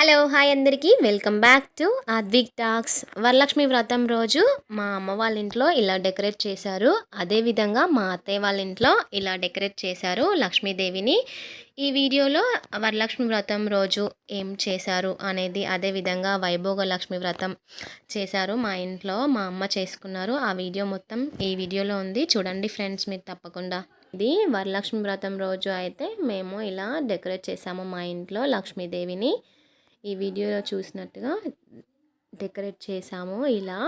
Hello hi అందరికీ. Welcome back to Advik talks Varalakshmi Vratam రోజు మా అమ్మ వాళ్ళ ఇంట్లో ఇలా డెకరేట్ చేశారు. అదేవిధంగా మా అత్తయ్య వాళ్ళ ఇంట్లో ఇలా డెకరేట్ చేశారు లక్ష్మీదేవిని. ఈ వీడియోలో వరలక్ష్మి వ్రతం రోజు ఏం చేశారు అనేది అదేవిధంగా వైభోగ లక్ష్మి వ్రతం చేశారు మా ఇంట్లో మా అమ్మ చేసుకున్నారు. ఆ వీడియో మొత్తం ఈ వీడియోలో ఉంది. చూడండి ఫ్రెండ్స్ మీరు తప్పకుండా. ఇది వరలక్ష్మి వ్రతం రోజు అయితే మేము ఇలా డెకరేట్ చేసాము మా ఇంట్లో లక్ష్మీదేవిని. ఈ వీడియోలో చూసినట్టుగా డెకరేట్ చేసాము ఇలా.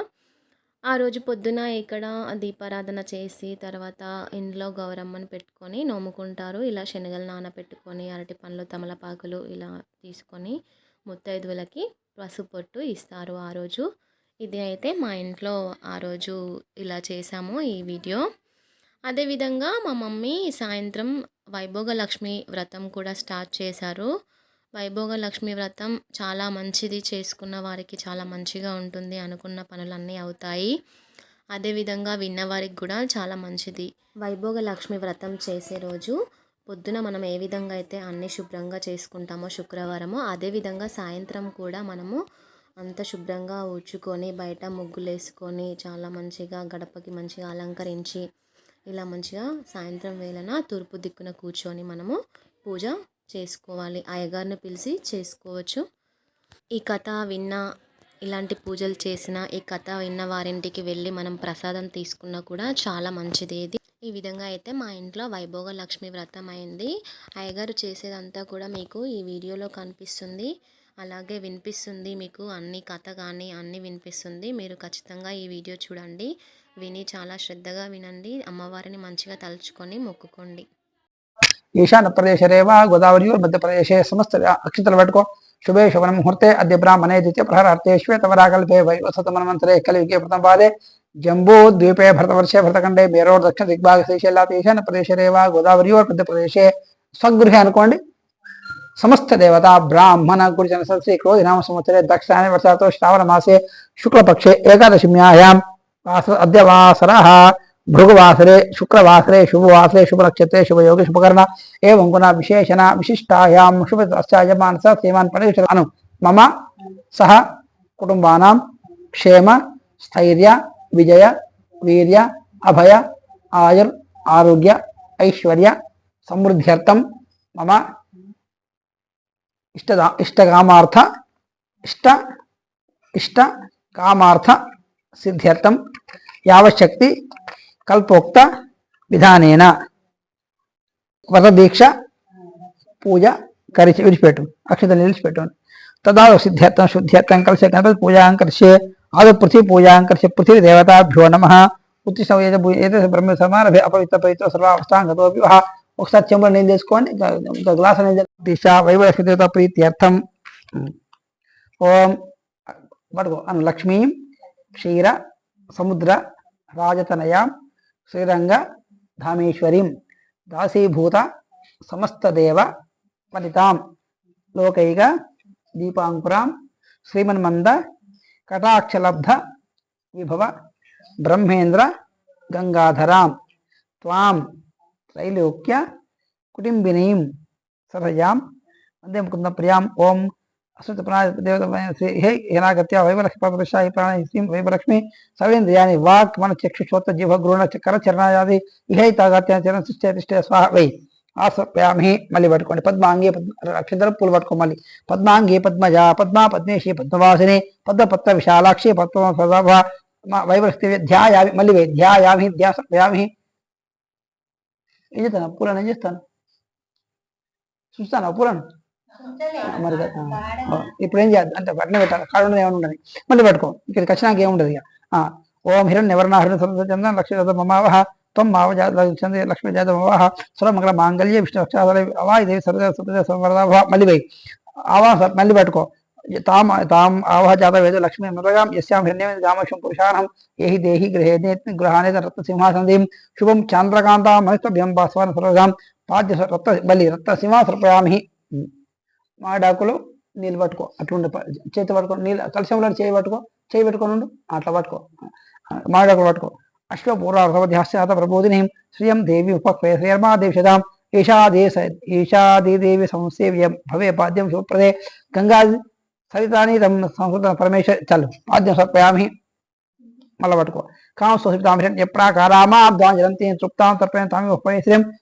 ఆ రోజు పొద్దున ఇక్కడ దీపారాధన చేసి తర్వాత ఇంట్లో గౌరమ్మను పెట్టుకొని నోముకుంటారు. ఇలా శనగలు నానబెట్టుకొని అరటి పండ్లు తమలపాకులు ఇలా తీసుకొని ముత్తైదువులకి పసుపొట్టు ఇస్తారు ఆ రోజు. ఇది అయితే మా ఇంట్లో ఆ రోజు ఇలా చేసాము ఈ వీడియో. అదేవిధంగా మా మమ్మీ సాయంత్రం వైభోగ లక్ష్మి వ్రతం కూడా స్టార్ట్ చేశారు. వైభోగ లక్ష్మి వ్రతం చాలా మంచిది. చేసుకున్న వారికి చాలా మంచిగా ఉంటుంది అనుకున్న పనులన్నీ అవుతాయి. అదేవిధంగా విన్నవారికి కూడా చాలా మంచిది. వైభోగ లక్ష్మి వ్రతం చేసే రోజు పొద్దున మనం ఏ విధంగా అయితే అన్ని శుభ్రంగా చేసుకుంటామో శుక్రవారము అదేవిధంగా సాయంత్రం కూడా మనము అంత శుభ్రంగా ఊడ్చుకొని బయట ముగ్గులు వేసుకొని చాలా మంచిగా గడపకి మంచిగా అలంకరించి ఇలా మంచిగా సాయంత్రం వేళన తూర్పు దిక్కున కూర్చొని మనము పూజ చేసుకోవాలి. అయ్యగారిని పిలిచి చేసుకోవచ్చు. ఈ కథ విన్న ఇలాంటి పూజలు చేసిన ఈ కథ విన్న వారింటికి వెళ్ళి మనం ప్రసాదం తీసుకున్నా కూడా చాలా మంచిది. ఇది ఈ విధంగా అయితే మా ఇంట్లో వైభోగ లక్ష్మి వ్రతం అయింది. అయ్యగారు చేసేదంతా కూడా మీకు ఈ వీడియోలో కనిపిస్తుంది. అలాగే వినిపిస్తుంది మీకు అన్ని కథ కానీ అన్ని వినిపిస్తుంది. మీరు ఖచ్చితంగా ఈ వీడియో చూడండి. విని చాలా శ్రద్ధగా వినండి. అమ్మవారిని మంచిగా తలుచుకొని మొక్కుకోండి. ఈశాన ప్రదేశ ప్రదేశరేవ గోదావరి మధ్యప్రదేశే సమస్త అక్షతలు పట్టుకో. శుభే శుభన ముహూర్తే అద్య బ్రాహ్మణే ద్వితీయ ప్రహరార్థే శ్వేతవరాకల్పే వైవసతమన్వంతరే కలియుగే ప్రథమ పాదే జంబూ ద్వీపే భరతవర్షే భరతఖండే బేరోడ్ దక్షిణ దిగ్భాగ శ్రీశైలాత ఈశాన ప్రదేశ ప్రదేశరేవ గోదావరి మధ్యప్రదేశే. స్వగృహే అనుకోండి. సమస్త దేవత బ్రాహ్మణ గురుజన సత్సీ క్రోధినామ సంవత్సరే దక్షిణాయన వర్షాతో శ్రావణ మాసే శుక్లపక్షే ఏకాదశిమ్యాయాం అద్య వాసరः భృగువాసరే శుక్రవాసరే శుభవాసరే శుభనక్షత్రే శుభయోగి శుభకర్ణ ఏ వంకున విశేషణ విశిష్టాయాం శుభమానస శ్రీమాన్ పరమేశ్వర అను మమ సహ కుటుంబానాం క్షేమ స్థైర్య విజయ వీర్య అభయ ఆయుర్ ఆరోగ్య ఐశ్వర్య సమృద్ధ్యర్థం మమ ఇష్టదా ఇష్టకామార్థ ఇష్ట ఇష్ట కామార్థ సిద్ధ్యర్థం యావశక్తి కల్పోక్త విధానేన. వ్రతదీక్ష పూజ కరిచి విడిచిపెట్టు. అక్షతలు నిలిచిపెట్టు. తదాదు సిద్ధ్యర్థం శుద్ధ్యర్థం కలిసి గణపతి పూజాం కరిష్యే ఆదు పృథ్వీ పూజాం కరిష్య పృథ్వీ దేవతాభ్యో నమ. ఉత్తి బ్రహ్మ సమాన అపవిత్ర పవిత్ర సర్వావస్థాం గతో వివాహ. ఒకసారి చెంబులు నేను తీసుకోండి. ఇంకా గ్లాస్ అనేది దిశ వైభవ ప్రీత్యర్థం. ఓం. పడుకో అను లక్ష్మీ క్షీర సముద్ర రాజతనయాం. శ్రీరంగ ధామేశ్వరీం దాసీభూత సమస్తదేవ వనితాం లోకైక దీపాంకురాం శ్రీమన్మంద కటాక్షలబ్ధ విభవ బ్రహ్మేంద్ర గంగాధరాం. త్వాం త్రైలోక్య కుటుంబినీం సరయాం వందే ముకుంద ప్రియాం. ఓం అశ్వత దేవత హే హేనాగత్య వైవలక్ష్మి ప్రాణ వైవలక్ష్మి సవేంద్రియాని వాక్ మన చక్షుశ్రోత జీవ గృహణ చక్ర చరణాది ఇహైతాగత్య చరణ సృష్టి తిష్ట స్వాహ వై. ఆసప్యామి మళ్ళీ పట్టుకోండి. పద్మాంగి అక్షంతరం పూలు పట్టుకోమల్లి మళ్ళీ. పద్మాంగి పద్మజ పద్మా పద్మేషి పద్మవాసిని పద్మపత్ర విశాలాక్షి పద్మ సదాభ వైవలక్ష్మి ధ్యాయామి మళ్ళీ వై ధ్యాయామి ధ్యాసప్యామి ఏం చేస్తాను? పూలను ఏం చేస్తాను? చూస్తాను? పూలను? మరి ఇప్పుడు ఏం చేద్దాం అంటే పట్టిన పెట్టాలి. కాడు ఉండదు ఏమైనా ఉండదు మళ్ళీ పెట్టుకో. ఇక్కడికి వచ్చినాక ఏముండదు ఇక. ఓం హిరణ్ ఎవరణ హిరణ్ చంద్ర లక్ష్మీ జాత మమావహ త్వం మావ జాత చంద్ర లక్ష్మీ జాత మమావహ సురమంగళ మాంగళ్య విష్ణు అక్షరాల అవాయి దేవి సర్వ సుప్రద సంవరదాభ మళ్ళీ పోయి. ఆవా మళ్ళీ పెట్టుకో. తాం తాం ఆవహ జాత వేద లక్ష్మీ మృగాం యస్యాం హిరణ్యం గామశం పురుషాణం ఏహి దేహి గృహే గృహానే రత్న సింహాసనం శుభం చంద్రకాంత మహిస్తభ్యం భాస్వర సర్వగాం పాద్య రత్న బలి రత్న సింహాసర్పయామి మాడాకులు నీళ్ళు పట్టుకో అట్లుండే ప- చేతి పట్టుకో నీళ్ళు కలిసంలో చేయి పట్టుకో చేయి పెట్టుకొని ఉండు అట్లా పట్టుకో. మాడాకులు పట్టుకో. అశ్వపూర్వార్థవధ్యాశ్చాత ప్రబోధిని శ్రియం దేవి ఉపక్వయ శ్రీర్మాదేశదాం ఈషాదిదేవి సంసేవ్యం. భవే పాద్యం శుభప్రదే. గంగా సరితాని తమ్ సంస్కృత పరమేశ్వర చల్ పాద్యం సర్పయామి మళ్ళా పట్టుకో. కాం సుహితామిషణ్య ప్రాకారామాబ్దాంజలంతి తృప్తాం తర్పయం తామి ఉపయశ్రయం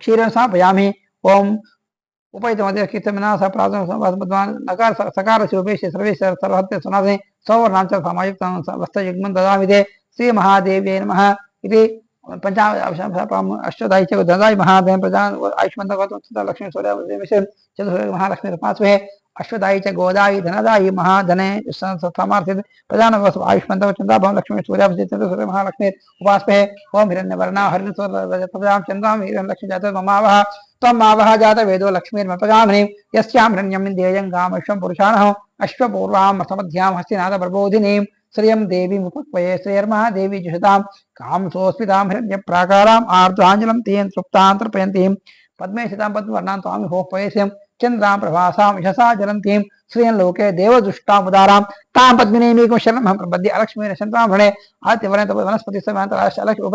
क्षीर स्थापयामि। ओम उपयुतमध्यक्षितमिना नकार सकार से सर्वहत्य सुनासे सौवर्णाञ्च समायुक्तं वस्त्रयुग्मं ददामि श्रीमहादेव्यै नमः इति पञ्चाम अष्टदायि च ददामि महादेवं प्रजा आयुष्मन्तं भवतु గౌతమ లక్ష్మీ సూర్య చతుర్ మహాలక్ష్మి పాస్మే అశ్వదాయి చ గోదాయి ధనదాయి మహాధనే సమార్థిత ప్రధాన ఆయుష్మంత చంద్రాభం లక్ష్మీ సూర్య సూర్య మహాలక్ష్మి ఉపాస్మే ఓం హిరణ్యవర్ణ హరిణ ప్రజాం చంద్రాం హిరణ్ లక్ష్మీ జాత మమావహ త్వం మావహ జాత వేదో లక్ష్మీర్మపగామిని యస్యాం హిరణ్యం విందేయం గామశ్వం పురుషాణః అశ్వపూర్వాం సమధ్యాం హస్తినాథ ప్రబోధినీం శ్రియం దేవీం ఉపక్వయే శ్రేయర్మహాదేవీ జుషతాం కాం సోస్మితాం హిరణ్య ప్రాకారాం ఆర్ద్రాంజలం తేన్ తృప్తాంతర్పయంతీం పద్మే చంద్రాం ప్రభాసాం యశసా జలంతీం శ్రీయం లోకే దేవదుష్టాముదారాం తాం పద్మినేమీకం శరణం ప్రబద్ధ్య అలక్ష్మీ శంతాంభణే ఆదిత్యవరణత వనస్పతి సమాంతరాశ అలక్ష్మి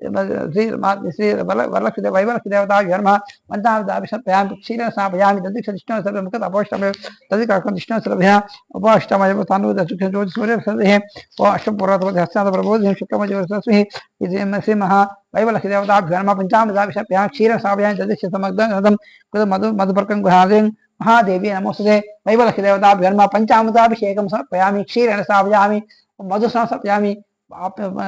ఉపైతవంతకృష్ణనాథ శ్రీ శ్రీ వరలక్ష్మి వైవలక్ష్మి దేవతా జన్మ పంచామృతాభిషప్యామి క్షీర స్నాపయామి తదిక్ష విష్ణు సర్వముఖ అపోష్టమ తదికం విష్ణు సర్భ్య ఉపాష్టమయ తాను జ్యోతి సూర్య సర్వే ఓ అష్టపూర్వత హస్తాంత ప్రబోధి శుక్రమజ్వస్మి ఇది శ్రీ మహా వైవలక్ష్మి దేవతాభ్యో నమ పంచామృతాభిషప్యామి క్షీర స్నాపయామి తదిక్ష సమగ్రం కృత మధు మధుపర్కం గుహాదేం మహాదేవి నమోస్తుతే వైవలక్ష్మి దేవతాభ్యో నమ పంచామృతాభిషేకం సమర్పయామి క్షీరేణ స్థాపయామి మధు సమర్పయామి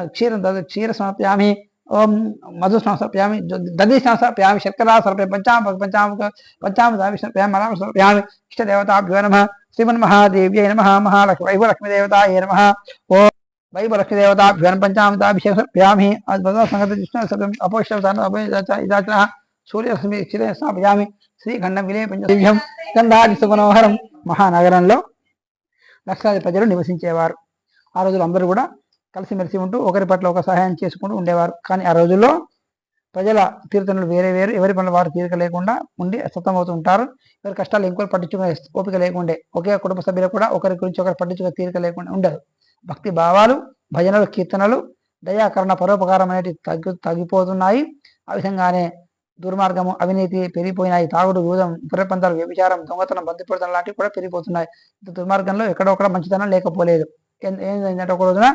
క్షీరం క్షీర సమర్పయామి ఓం మధు ఓం దధి సమర్పయామి శర్కరా సర్పే పంచామ పంచామ పంచామృతాభి సమర్పయామి మలామ సమర్పయామి ఇష్టదేవతాభ్యో నమ శ్రీమన్మహాదేవ్యై నమ మహాలక్ష్మి వైభలక్ష్మీదేవతాయ నమ ఓ వైభలక్ష్మి దేవతాభ్యో నమ పంచామృతాభిషేకం సమర్పయామి సంగత అపోష్టం ఇదాచన సూర్యరశ్మి క్షీర స్థాపయామి శ్రీఖండం విలే పంచదివ్యం గంధాది సుమనోహరం మహానగరంలో లక్షలాది ప్రజలు నివసించేవారు. ఆ రోజులు అందరూ కూడా కలిసిమెలిసి ఉంటూ ఒకరి పట్ల ఒక సహాయం చేసుకుంటూ ఉండేవారు. కానీ ఆ రోజుల్లో ప్రజల తీర్థనులు వేరే వేరు. ఎవరి పనులు వారు తీరిక లేకుండా ఉండి సతమవుతూ ఉంటారు. ఎవరి కష్టాలు ఇంకొకరు పట్టించుకునే ఓపిక లేకుండే. ఒకే కుటుంబ సభ్యులు కూడా ఒకరి గురించి ఒకరు పట్టించుకునే తీరిక లేకుండా ఉండదు భక్తి భావాలు భజనలు కీర్తనలు దయాకరణ పరోపకారం అనేటివి తగ్గు తగ్గిపోతున్నాయి. ఆ విధంగానే దుర్మార్గము అవినీతి పెరిగిపోయినాయి. తాగుడు వివిధం పురపంతాలు వ్యభిచారం దొంగతనం బందిపోతనం లాంటివి కూడా పెరిగిపోతున్నాయి. దుర్మార్గంలో ఎక్కడొక్కడ మంచితనం లేకపోలేదు. ఏం- ఏంటంటే ఒక రోజున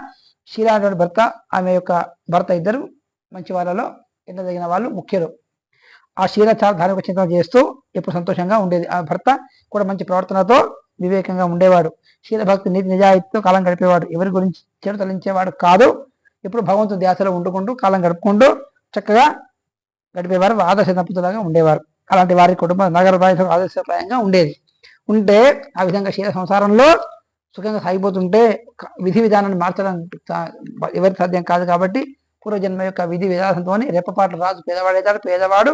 శీలాంటి భర్త ఆమె యొక్క భర్త ఇద్దరు మంచి వాళ్ళలో ఎన్నదగిన వాళ్ళు ముఖ్యులు. ఆ శీల చాలా ధార్మిక చింతన చేస్తూ ఎప్పుడు సంతోషంగా ఉండేది. ఆ భర్త కూడా మంచి ప్రవర్తనతో వివేకంగా ఉండేవాడు. శీల భక్తి నీతి నిజాయితీతో కాలం గడిపేవాడు. ఎవరి గురించి చెడు తలించేవాడు కాదు. ఇప్పుడు భగవంతుడి ధ్యాసలో ఉండుకుంటూ కాలం గడుపుకుంటూ చక్కగా గడిపేవారు. ఆదర్శ దంపతులుగా ఉండేవారు. అలాంటి వారి కుటుంబ నగర బాధ్యతకు ఆదర్శప్రాయంగా ఉండేది. ఉంటే ఆ విధంగా శీల సంసారంలో సుఖంగా సాగిపోతుంటే విధి విధానాన్ని మార్చడం ఎవరికి సాధ్యం కాదు కాబట్టి పూర్వజన్మ యొక్క విధి విధానంతో రెప్పపాటు రాజు పేదవాడవుతాడు పేదవాడు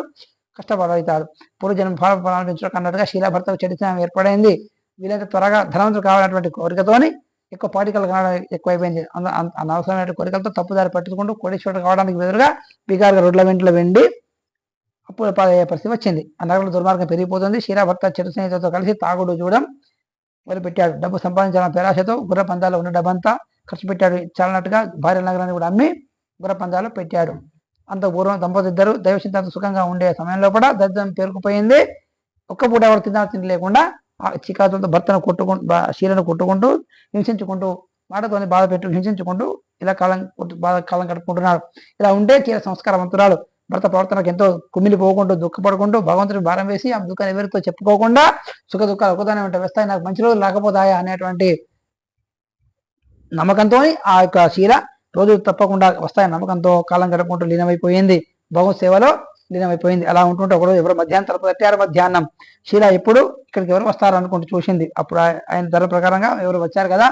కష్టపడవుతాడు పూర్వజన్మ ఫల ఫలాలు పెంచడం అన్నట్టుగా శీలాభర్తకు చరిత్ర ఏర్పడైంది. వీలైతే త్వరగా ధనవంతులు కావాలన్నటువంటి కోరికతోని ఎక్కువ పాటికలు కావడం ఎక్కువైపోయింది. అనవసరమైన కోరికలతో తప్పుదారి పట్టుకుంటూ కోటేశ్వరుడు కావడానికి బదులుగా బిగారుగా రోడ్ల వెంటలో వెండి అప్పుల పాలయ్యే పరిస్థితి వచ్చింది. ఆ నగరంలో దుర్మార్గం పెరిగిపోతుంది. శీలాభర్త చెడు స్నేహితులతో కలిసి తాగుడు చూడడం మొదలుపెట్టాడు డబ్బు సంపాదించాలని పేరాశతో గుర్ర పందాలు ఉన్న డబ్బంతా ఖర్చు పెట్టాడు. చాలన్నట్టుగా భార్య నగరాన్ని కూడా అమ్మి గుర్ర పందాలు పెట్టాడు. అంత పూర్వం దంపతిద్దరు ఇద్దరు సుఖంగా ఉండే సమయంలో కూడా దరిద్రం పేరుకుపోయింది. ఒక్క పూట ఎవరు తిన్నా తిండి లేకుండా ఆ చికాకులతో భర్తను కొట్టుకుంటూ బా- శీలను కొట్టుకుంటూ హింసించుకుంటూ మాటతోని బాధ పెట్టు హింసించుకుంటూ ఇలా కాలం కొట్టు- బాధ కాలం గడుపుకుంటున్నాడు ఇలా ఉంటే చీర సంస్కారవంతురాలు. భర్త ప్రవర్తనకు ఎంతో కుమిలిపోకుండా దుఃఖపడుకుంటూ భగవంతుడి భారం వేసి ఆ దుఃఖాన్ని ఎవరితో చెప్పుకోకుండా సుఖ దుఃఖాలు ఒకదానే ఉంటాయి వస్తాయి. నాకు మంచి రోజులు రాకపోతాయా అనేటువంటి నమ్మకంతో ఆ యొక్క శీల రోజు తప్పకుండా వస్తాయి నమ్మకంతో కాలం గడుపుకుంటూ లీనమైపోయింది. భగవత్ సేవలో లీనమైపోయింది. అలా ఉంటుంటే ఒకరోజు ఎవరు మధ్యాహ్నం తలుపు తట్టారు మధ్యాహ్నం. శీల ఎప్పుడు ఇక్కడికి ఎవరు వస్తారు అనుకుంటూ చూసింది. అప్పుడు ఆయన ధర ప్రకారంగా ఎవరు వచ్చారు కదా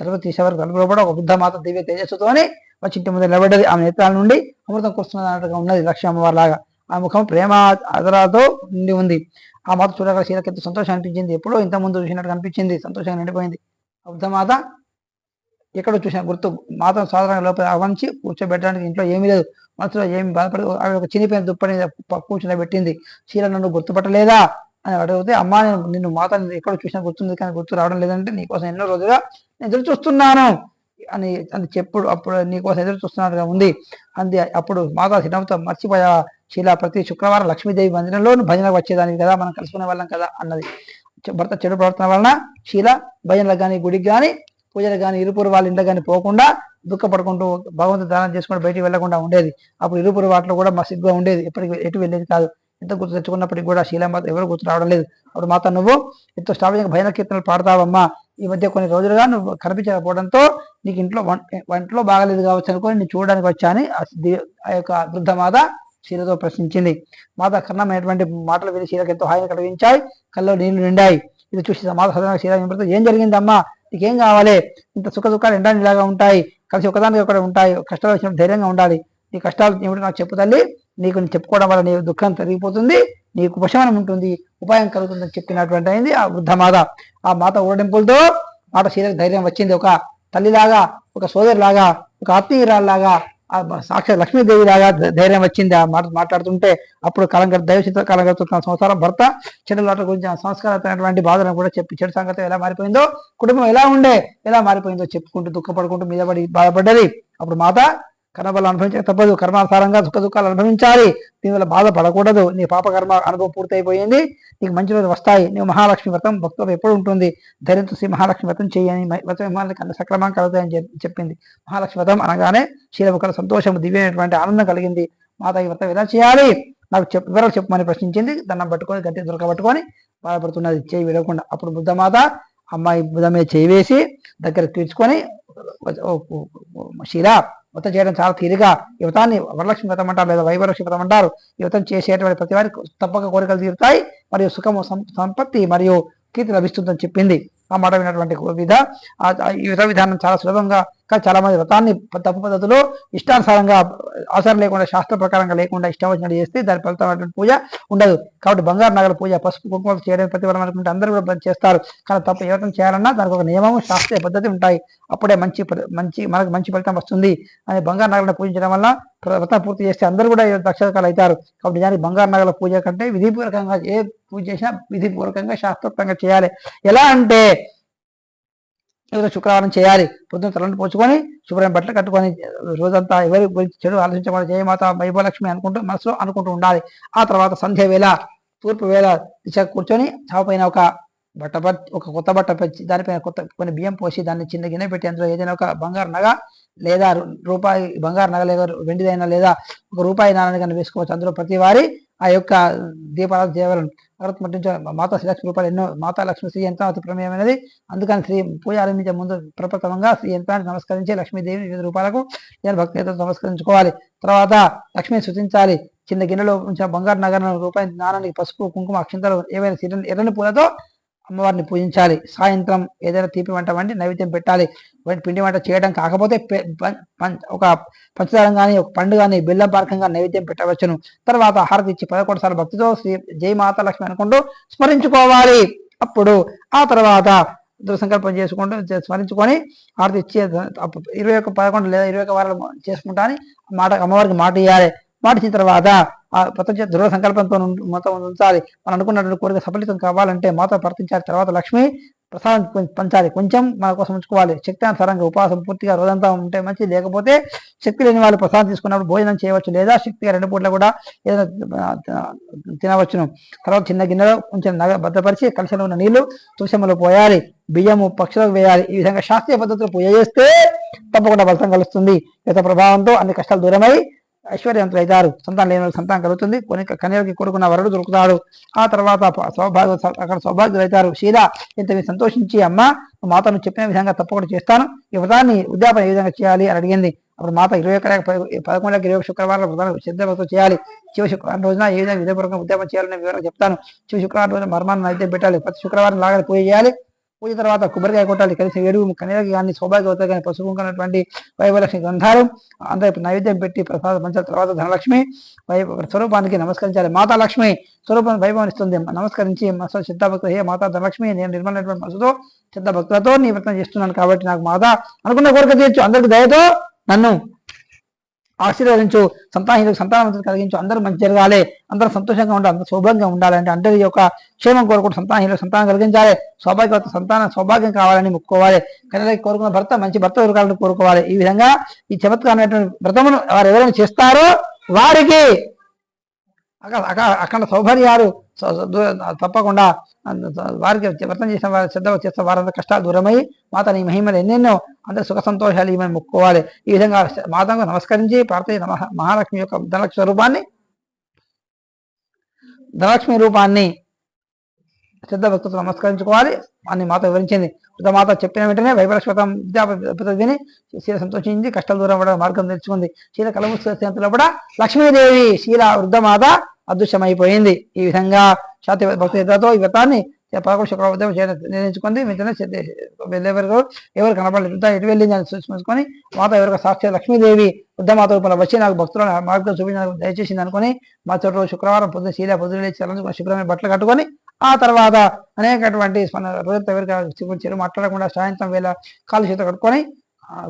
తలుపు తీసేవారు తలుపులో కూడా ఒక బుద్ధ మాత దివ్య తేజస్సుతోని వచ్చి ఇంటి ముందు నిలబడ్డది. ఆమె నేత్రాల నుండి అమృతం కురుస్తున్నది అన్నట్టుగా ఉన్నది లక్ష్మీ అమ్మవారి లాగా ఆ ముఖం ప్రేమ ఆదరాలతో నిండి ఉంది. ఆ మాత చూడగల శీలకి సంతోషం అనిపించింది. ఎప్పుడో ఇంత ముందు చూసినట్టు అనిపించింది. సంతోషంగా నిండిపోయింది. వృద్ధమాత ఎక్కడో చూసిన గుర్తు. మాత్రం సాధారణంగా లోపల ఆహ్వానించి కూర్చోబెట్టడానికి ఇంట్లో ఏమీ లేదు. మనసులో ఏమి బాధపడి ఆమె ఒక చినిపోయిన దుప్పటి మీద కూర్చుని పెట్టింది శీల నన్ను గుర్తుపట్టలేదా? అని అడిగితే అమ్మా నేను నిన్ను మాత ఎక్కడో చూసినా గుర్తుంది కానీ గుర్తు రావడం లేదంటే నీకోసం ఎన్నో రోజులుగా నేను ఎదురు చూస్తున్నాను అని అని చెప్పుడు అప్పుడు నీకోసం ఎదురు చూస్తున్నట్టుగా ఉంది. అంది అప్పుడు మాతా సిద్ధంతో మర్చిపోయా శీల ప్రతి శుక్రవారం లక్ష్మీదేవి మందిరంలో నువ్వు భజనకు వచ్చేదానికి కదా మనం కలుసుకునే వాళ్ళం కదా అన్నది. భర్త చెడు ప్రవర్తన వలన శీల భజనలకు కానీ గుడికి కానీ పూజలకు కానీ ఇరుపురు వాళ్ళ ఇంట్లో కానీ పోకుండా దుఃఖపడుకుంటూ భగవంతుడు దానం చేసుకుని బయటికి వెళ్ళకుండా ఉండేది. అప్పుడు ఇరుపురు వాటిలో కూడా మా సిగ్గుగా ఉండేది. ఎప్పటికి ఎటు వెళ్ళేది కాదు. ఎంత గుర్తు తెచ్చుకున్నప్పటికీ కూడా శీల మాత్రం ఎవరు గుర్తు రావడం లేదు. అప్పుడు మాత నువ్వు ఎంతో స్టాపింగ్ భజన కీర్తనలు పాడతావమ్మా. ఈ మధ్య కొన్ని రోజులుగా నువ్వు కనిపించకపోవడంతో నీకు ఇంట్లో వంట వంటలో బాగలేదు కావచ్చు అనుకోని నేను చూడడానికి వచ్చాను. ఆ ఆ యొక్క వృద్ధ మాత శీలతో ప్రశ్నించింది. మాత కర్ణమైనటువంటి మాటలు విని శీలకు ఎంతో హాయిని కలిగించాయి. కల్లో నీళ్ళు నిండాయి. ఇది చూసి మాత సదనంగా శీల వినపడుతూ ఏం జరిగిందమ్మా? నీకేం కావాలి? ఇంత సుఖ దుఃఖాలు ఎండాన్ని ఇలాగా ఉంటాయి? కలిసి ఒకదానికి ఒకటి ఉంటాయి. కష్టాలు వచ్చినప్పుడు ధైర్యంగా ఉండాలి. నీ కష్టాలు ఏమిటో నాకు చెప్పు తల్లి. నీకు నేను చెప్పుకోవడం వల్ల నీ దుఃఖం తరిగిపోతుంది. నీకు ఉపశమనం ఉంటుంది. ఉపాయం కలుగుతుందని చెప్పినటువంటి అయింది ఆ వృద్ధ మాత. ఆ మాత ఊరడింపులతో మాట శీలకు ధైర్యం వచ్చింది. ఒక తల్లిలాగా ఒక సోదరిలాగా ఒక ఆత్మీయురాలాగా సాక్షాత్ లక్ష్మీదేవి లాగా ధైర్యం వచ్చింది ఆ మాట మాట్లాడుతుంటే అప్పుడు కలంగ దైవచిత్ర కలంగతున్న సంసారం భర్త చెడు గురించి ఆ సంస్కారమైనటువంటి బాధలను కూడా చెప్పి చెడు సంగతి ఎలా మారిపోయిందో కుటుంబం ఎలా ఉండే ఎలా మారిపోయిందో చెప్పుకుంటూ దుఃఖపడుకుంటూ మీద పడి బాధపడ్డది. అప్పుడు మాత కర్మబలం అనుభవించక తప్పదు. కర్మానుసారంగా సుఖ దుఃఖాలు అనుభవించాలి దీనివల్ల బాధపడకూడదు నీ పాపకర్మ అనుభవం పూర్తయిపోయింది. నీకు మంచి రోజులు వస్తాయి. నీవు మహాలక్ష్మి వ్రతం భక్తులకు ఎప్పుడు ఉంటుంది. ధరించు శ్రీ మహాలక్ష్మి వ్రతం చేయని వ్రతం విమానానికి అన్ని సక్రమం కలుగుతాయని చెప్పింది. మహాలక్ష్మి వ్రతం అనగానే శీలముఖల సంతోషం దివ్యమైనటువంటి ఆనందం కలిగింది. మాత ఈ వ్రతం ఎలా చేయాలి? నాకు చెప్ వివరాలు చెప్పమని ప్రశ్నించింది. దండం పట్టుకొని గట్టి దొరకబట్టుకొని బాధపడుతున్నది. చేయి విడవకుండా. అప్పుడు బుద్ధమాత అమ్మాయి బుధ మీద చేయి వేసి దగ్గర తీర్చుకొని ఓ- వ్రతం చేయడం చాలా తీరుగా యువతాన్ని వరలక్ష్మి వ్రతం అంటారు లేదా వైవలక్ష్మి వ్రతం అంటారు. యువతం చేసేటువంటి ప్రతి వారికి తప్పక కోరికలు తీరుతాయి. మరియు సుఖము సం- సంపత్తి మరియు కీర్తి లభిస్తుందని చెప్పింది. ఆ మాట విన్నటువంటి విధ. ఈ వ్రత విధానం చాలా సులభంగా కానీ చాలా మంది వ్రతాన్ని తప్పు పద్ధతిలో ఇష్టానుసారంగా అవసరం లేకుండా శాస్త్ర ప్రకారంగా లేకుండా ఇష్టం వచ్చినట్టు చేస్తే దాని ఫలితమైనటువంటి పూజ ఉండదు. కాబట్టి బంగారు నగల పూజ పసుపు కుంకుమలు చేయడం ప్రతిఫలం అనుకుంటే అందరూ కూడా చేస్తారు. కానీ తప్పు ఏ వ్రతం చేయాలన్నా దానికి ఒక నియమము శాస్త్రీయ పద్ధతి ఉంటాయి. అప్పుడే మంచి మంచి మనకు మంచి ఫలితం వస్తుంది. అని బంగారు నగలను పూజించడం వల్ల వ్రతం పూర్తి చేస్తే అందరూ కూడా దక్షతకాలు అవుతారు కాబట్టి నిజానికి బంగారు నగల పూజ కంటే విధిపూర్వకంగా ఏ పూజ చేసినా విధిపూర్వకంగా శాస్త్రోక్తంగా చేయాలి. ఎలా అంటే ఏదో శుక్రవారం చేయాలి. పొద్దున్న తలను పోచుకొని శుభ్రం బట్టలు కట్టుకొని రోజంతా ఎవరి గురించి చెడు ఆలోచించకుండా జయమాత వైభవలక్ష్మి అనుకుంటూ మనసులో అనుకుంటూ ఉండాలి. ఆ తర్వాత సంధ్య వేళ తూర్పు వేళ దిశ కూర్చొని చావుపైన ఒక బట్ట ఒక కొత్త బట్ట పెంచి దానిపైన కొత్త కొన్ని బియ్యం పోసి దాన్ని చిన్న గిన్నె పెట్టి అందులో ఏదైనా ఒక బంగారు నగ లేదా రూపాయి బంగారు నగ లేదా వెండిదైనా లేదా ఒక రూపాయి నాణ్యత కానీ వేసుకోవచ్చు. అందులో ప్రతి వారి ఆ యొక్క దీపారాధన చేయవలను. అగరత్ మట్టించ మాతా శ్రీలక్ష్మి రూపాయలు ఎన్నో మాతా లక్ష్మి శ్రీ యంత్రం ప్రమేయమైనది అందుకని శ్రీ పూజ ఆరంభించే ముందు ప్రప్రథమంగా శ్రీ యంత్రానికి నమస్కరించి లక్ష్మీదేవి వివిధ రూపాలకు నేను భక్తితో నమస్కరించుకోవాలి. తర్వాత లక్ష్మిని శృతించాలి చిన్న గిన్నెలో ఉంచిన బంగారు నగరం రూపాయి నాణానికి పసుపు కుంకుమ అక్షంతలు ఏవైనా ఎర్రని పూలతో అమ్మవారిని పూజించాలి. సాయంత్రం ఏదైనా తీపి వంట వండి నైవేద్యం పెట్టాలి. వాటి పిండి వంట చేయడం కాకపోతే ఒక పంచదారం కానీ ఒక పండు కానీ బెల్లం పారకంగా నైవేద్యం పెట్టవచ్చును. తర్వాత హారతి ఇచ్చి పదకొండు సార్లు భక్తితో శ్రీ జై మాత లక్ష్మి అనుకుంటూ స్మరించుకోవాలి. అప్పుడు ఆ తర్వాత దృఢసంకల్పం చేసుకుంటూ స్మరించుకొని హారతి ఇచ్చి ఇరవై ఒక పదకొండు లేదా ఇరవై ఒక వారాలు చేసుకుంటా అని మాట అమ్మవారికి మాట ఇవ్వాలి మాట ఇచ్చిన తర్వాత ఆ ప్రపంచ దృఢ సంకల్పంతో మాతో ఉంచాలి. మనం అనుకున్నటువంటి కోరిక సఫలితం కావాలంటే మాత ప్రవర్తించాలి తర్వాత లక్ష్మి ప్రసాదం కొంచెం పంచాలి. కొంచెం మన కోసం ఉంచుకోవాలి. శక్తి ఉపాసం పూర్తిగా రోజంతా ఉంటే మంచిది. లేకపోతే శక్తి లేని వాళ్ళు ప్రసాదం తీసుకున్నప్పుడు భోజనం చేయవచ్చు లేదా శక్తిగా రెండు పూట్ల కూడా ఏదైనా తినవచ్చును. తర్వాత చిన్న గిన్నెలో కొంచెం నగ భద్రపరిచి కలిసిలో ఉన్న నీళ్ళు తులసిమలో పోయాలి. బియ్యము పక్షులకు వేయాలి. ఈ విధంగా శాస్త్రీయ పద్ధతిలో పూజ చేస్తే తప్పకుండా ఫలితం కలుస్తుంది. యుత ప్రభావంతో అన్ని కష్టాలు దూరమై ఐశ్వర్యవంతులు అవుతారు సంతానం లేని వాళ్ళకి సంతానం కలుగుతుంది. కొన్ని కన్యలకి కోరుకున్న వరుడు దొరుకుతాడు. ఆ తర్వాత సౌభాగ్య అక్కడ సౌభాగ్యులు అవుతారు శీల ఇంత మీరు సంతోషించి అమ్మ మాతను చెప్పిన విధంగా తప్పకుండా చేస్తాను. ఈ వ్రతాన్ని ఉద్యాపన ఏ విధంగా చేయాలి అని అడిగింది. అప్పుడు మాత ఇరవై ఒక్క పదకొండు ఇరవై ఒక శుక్రవారం వ్రతాన్ని శ్రద్ధతో చేయాలి. శివ శుక్రవారం రోజున ఏ విధంగా విధపూర్వకంగా ఉద్యాపన చేయాలనే వివరంగా చెప్తాను. శివ శుక్రవారం రోజున మర్మాన్ని అయితే పెట్టాలి. ప్రతి శుక్రవారం లాగా పూజ చేయాలి. పూజ తర్వాత కొబ్బరికాయ కొట్టాలి. కలిసి ఏడు కన్యకి కానీ సౌభాగ్యవత కానీ పసుపు కుంకున్నటువంటి వైభలక్ష్మి గ్రంథాలు అందరూ నైవేద్యం పెట్టి ప్రసాద పంచిన తర్వాత ధనలక్ష్మి వైభవ స్వరూపానికి నమస్కరించాలి. మాతా లక్ష్మి స్వరూపం వైభవం ఇస్తుంది. నమస్కరించి చిత్తభక్త హే మాతా ధనలక్ష్మి నేను నిర్మలమైనటువంటి మనసుతో చిత్తభక్తులతో భక్తులతో నీ వ్రతం చేస్తున్నాను కాబట్టి నాకు మాత అనుకున్న కోరిక తీర్చు. అందరికి దయతో నన్ను ఆశీర్వదించు సంతానం సంతానం కలిగించు అందరూ మంచి జరగాలి అందరూ సంతోషంగా ఉండాలి అందరూ సౌభాగ్యంగా ఉండాలి అంటే అందరి యొక్క క్షేమం కోరుకుంటూ సంతానహీనులకు సంతానం కలిగించాలి సౌభాగ్యవత సంతానం సౌభాగ్యం కావాలని మొక్కుకోవాలి కన్యలకి కోరుకున్న భర్త మంచి భర్త దొరకాలని కోరుకోవాలి. ఈ విధంగా ఈ చమత్కారమైనటువంటి వ్రతమును వారు ఎవరైనా చేస్తారో వారికి అక్కడ అక్కడ- అక్కడ సౌభర్యాలు తప్పకుండా వారికి వ్రతం చేసిన వారి శ్రద్ధ చేసిన వారంత కష్టాలు దూరమై మాత నీ మహిమలు ఎన్నెన్నో అందరి సుఖ సంతోషాలు ఈమె మొక్కుకోవాలి. ఈ విధంగా మాతకు నమస్కరించి ప్రార్థన నమ మహాలక్ష్మి యొక్క ధనలక్ష్మి రూపాన్ని ధనలక్ష్మి రూపాన్ని శ్రద్ధ భక్తులు నమస్కరించుకోవాలి. అని మాత వివరించింది. మాత చెప్పిన వెంటనే వైభలక్ష్మతం విద్యాపతిని శీల సంతోషించి కష్టాలు దూరం మార్గం తెచ్చుకుంది శీల కలములో కూడా లక్ష్మీదేవి శీల వృద్ధమాత అదృశ్యమైపోయింది. ఈ విధంగా శాతి భక్తితో ఈ వ్రతాన్ని పదకొండు శుక్రవారం నిర్ణయించుకుంది. వెంటనే వెళ్ళేవరకు ఎవరు కనపడలేదు ఎటు వెళ్ళింది అని చూసుకొని మాత ఎవరికి సాక్షి లక్ష్మీదేవి బుద్ధమాత రూపంలో వచ్చి నాకు భక్తులను మార్గం చూపించి దయచేసింది అనుకుని మా చోటు రోజు శుక్రవారం పొద్దున శీల పొద్దున లేచి చల్లని శుభ్రమైన బట్టలు కట్టుకొని ఆ తర్వాత అనేకటువంటి మన రోజు ఎవరికి చెరు మాట్లాడకుండా సాయంత్రం వేళ కాలు చేత కట్టుకొని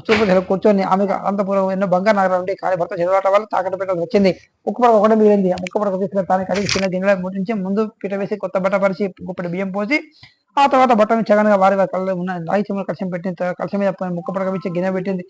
చూపు కూర్చొని ఆమెకు అనంతపురం ఎన్నో బంగారు నగరాలు ఉంటాయి కానీ భర్త చదవటం వల్ల తాకట్టు పెట్టడం వచ్చింది. ముక్క పడక ఒకటే మిగిలింది. ముక్క పడక తీసుకుని తాను చిన్న గిన్నెలో ముట్టించి ముందు పీట వేసి కొత్త బట్ట పరిచి గుప్పటి బియ్యం పోసి ఆ తర్వాత బట్టను చగనగా వారి వారి కళ్ళు ఉన్న రాయి చెమ్మలు కలశం పెట్టింది. తర్వాత మీద పోయి ముక్క పడక ఇచ్చి గిన్నె పెట్టింది.